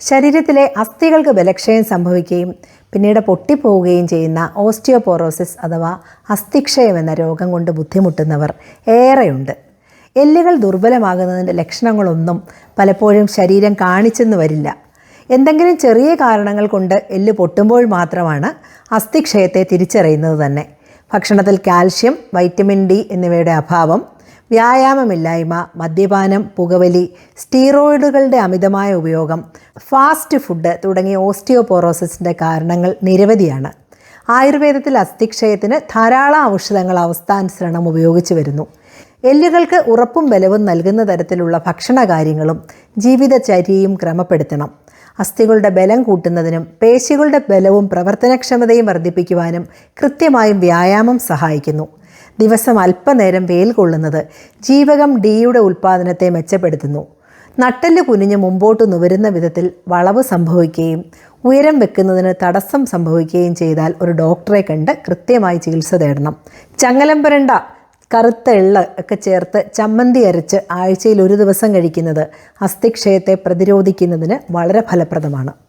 ശരീരത്തിലെ അസ്ഥികൾക്ക് ബലക്ഷയം സംഭവിക്കുകയും പിന്നീട് പൊട്ടിപ്പോവുകയും ചെയ്യുന്ന ഓസ്റ്റിയോപോറോസിസ് അഥവാ അസ്ഥിക്ഷയം എന്ന രോഗം കൊണ്ട് ബുദ്ധിമുട്ടുന്നവർ ഏറെയുണ്ട്. എല്ലുകൾ ദുർബലമാകുന്നതിന്റെ ലക്ഷണങ്ങളൊന്നും പലപ്പോഴും ശരീരം കാണിച്ചെന്ന് വരില്ല. എന്തെങ്കിലും ചെറിയ കാരണങ്ങൾ കൊണ്ട് എല്ല് പൊട്ടുമ്പോൾ മാത്രമാണ് അസ്ഥിക്ഷയത്തെ തിരിച്ചറിയുന്നത് തന്നെ. ഭക്ഷണത്തിൽ കാൽഷ്യം വൈറ്റമിൻ ഡി എന്നിവയുടെ അഭാവം വ്യായാമമില്ലായ്മ മദ്യപാനം പുകവലി സ്റ്റീറോയിഡുകളുടെ അമിതമായ ഉപയോഗം ഫാസ്റ്റ് ഫുഡ് തുടങ്ങിയ ഓസ്റ്റിയോപോറോസിസിന്റെ കാരണങ്ങൾ നിരവധിയാണ്. ആയുർവേദത്തിൽ അസ്ഥിക്ഷയത്തിന് ധാരാളം ഔഷധങ്ങൾ അവസ്ഥാനുസരണം ഉപയോഗിച്ചു വരുന്നു. എല്ലുകൾക്ക് ഉറപ്പും ബലവും നൽകുന്ന തരത്തിലുള്ള ഭക്ഷണകാര്യങ്ങളും ജീവിതചര്യയും ക്രമപ്പെടുത്തണം. അസ്ഥികളുടെ ബലം കൂട്ടുന്നതിനും പേശികളുടെ ബലവും പ്രവർത്തനക്ഷമതയും വർദ്ധിപ്പിക്കുവാനും കൃത്യമായും വ്യായാമം സഹായിക്കുന്നു. ദിവസം അല്പനേരം വെയിൽ കൊള്ളുന്നത് ജീവകം ഡിയുടെ ഉൽപ്പാദനത്തെ മെച്ചപ്പെടുത്തുന്നു. നട്ടൽ കുനിഞ്ഞ് മുമ്പോട്ട് നുവരുന്ന വിധത്തിൽ വളവ് സംഭവിക്കുകയും ഉയരം വെക്കുന്നതിന് തടസ്സം സംഭവിക്കുകയും ചെയ്താൽ ഒരു ഡോക്ടറെ കണ്ട് കൃത്യമായി ചികിത്സ തേടണം. ചങ്ങലം പുരണ്ട കറുത്ത എള്ള് ഒക്കെ ചേർത്ത് ചമ്മന്തി അരച്ച് ആഴ്ചയിൽ ഒരു ദിവസം കഴിക്കുന്നത് അസ്ഥിക്ഷയത്തെ പ്രതിരോധിക്കുന്നതിന് വളരെ ഫലപ്രദമാണ്.